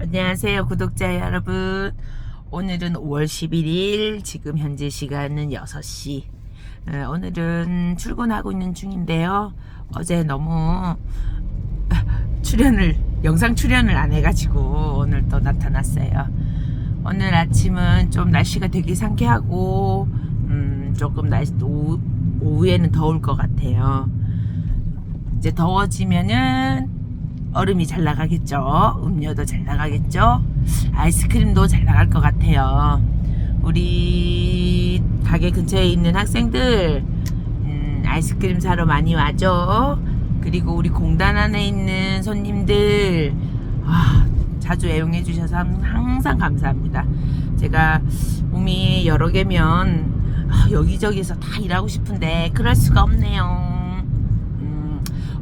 안녕하세요 구독자 여러분. 오늘은 5월 11일 지금 현재 시간은 6시. 어, 오늘은 출근하고 있는 중인데요. 어제 너무 아, 출연을 영상 출연을 안 해가지고 오늘 또 나타났어요. 오늘 아침은 좀 날씨가 되게 상쾌하고 음, 조금 날씨 오후, 오후에는 더울 것 같아요. 이제 더워지면은 얼음이 잘 나가겠죠. 음료도 잘 나가겠죠. 아이스크림도 잘 나갈 것 같아요. 우리 가게 근처에 있는 학생들 음, 아이스크림 사러 많이 와줘. 그리고 우리 공단 안에 있는 손님들 아, 자주 애용해 주셔서 항- 항상 감사합니다. 제가 몸이 여러 개면 아, 여기저기서 다 일하고 싶은데 그럴 수가 없네요.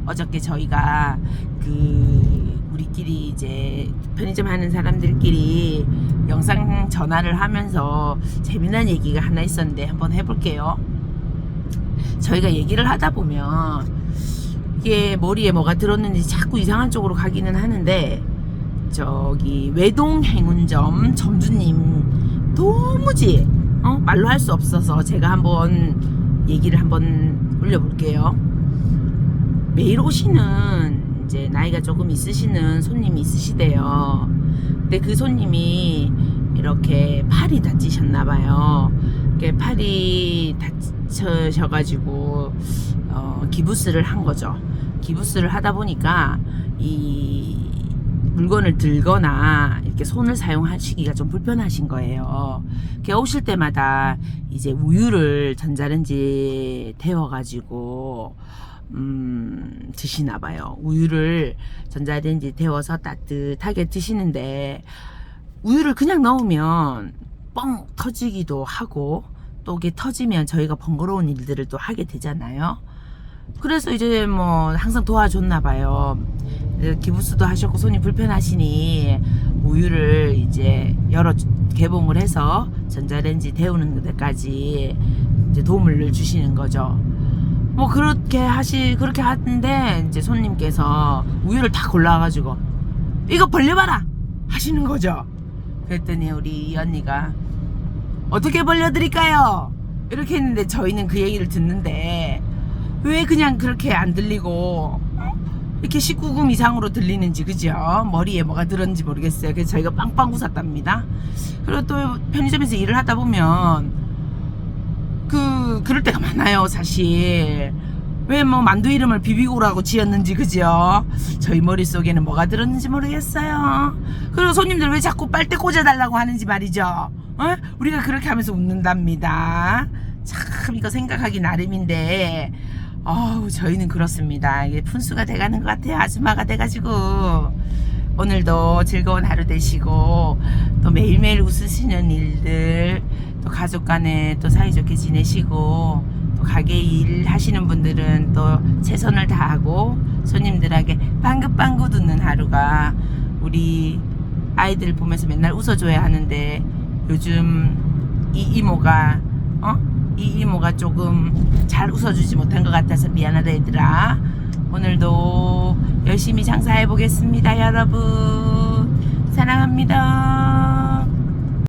음, 어저께 저희가 그 우리끼리 이제 편의점 하는 사람들끼리 영상 전화를 하면서 재미난 얘기가 하나 있었는데 한번 해볼게요. 저희가 얘기를 하다 보면 이게 머리에 뭐가 들었는지 자꾸 이상한 쪽으로 가기는 하는데 저기 외동 행운점 점주님 도무지 어? 말로 할 수 없어서 제가 한번 얘기를 한번 올려볼게요. 매일 오시는 이제 나이가 조금 있으시는 손님이 있으시대요. 근데 그 손님이 이렇게 팔이 다치셨나 봐요. 이렇게 팔이 다치셔가지고 어, 기부스를 한 거죠. 기부스를 하다 보니까 이 물건을 들거나 이렇게 손을 사용하시기가 좀 불편하신 거예요. 이렇게 오실 때마다 이제 우유를 전자레인지에 데워가지고 음, 드시나 봐요. 우유를 전자레인지 데워서 따뜻하게 드시는데 우유를 그냥 넣으면 뻥 터지기도 하고 또 이게 터지면 저희가 번거로운 일들을 또 하게 되잖아요. 그래서 이제 뭐 항상 도와줬나 봐요. 기부스도 하셨고 손이 불편하시니 우유를 이제 여러 개봉을 해서 전자레인지 데우는 데까지 이제 도움을 주시는 거죠. 뭐 그렇게 하시 그렇게 하는데 이제 손님께서 우유를 다 골라가지고 이거 벌려봐라 하시는 거죠. 그랬더니 우리 이 언니가 어떻게 벌려드릴까요? 이렇게 했는데 저희는 그 얘기를 듣는데 왜 그냥 그렇게 안 들리고 이렇게 19금 이상으로 들리는지 그죠? 머리에 뭐가 들었는지 모르겠어요. 그래서 저희가 빵빵 웃었답니다. 그리고 또 편의점에서 일을 하다 보면 그 그럴 때가 많아요 사실. 왜 뭐 만두 이름을 비비고라고 지었는지 그죠? 저희 머릿속에는 뭐가 들었는지 모르겠어요. 그리고 손님들 왜 자꾸 빨대 꽂아달라고 하는지 말이죠. 어? 우리가 그렇게 하면서 웃는답니다. 참 이거 생각하기 나름인데. 어우 저희는 그렇습니다. 이게 분수가 돼가는 것 같아요. 아줌마가 돼가지고 오늘도 즐거운 하루 되시고 또 매일매일 웃으시는 일들 또 가족 간에 또 사이좋게 지내시고 또 가게 일 하시는 분들은 또 최선을 다하고 손님들에게 빵긋빵긋 웃는 하루가 우리 아이들 보면서 맨날 웃어줘야 하는데 요즘 이 이모가 어? 이 이모가 조금 잘 웃어주지 못한 것 같아서 미안하다 얘들아 오늘도 열심히 장사해 보겠습니다 여러분. 사랑합니다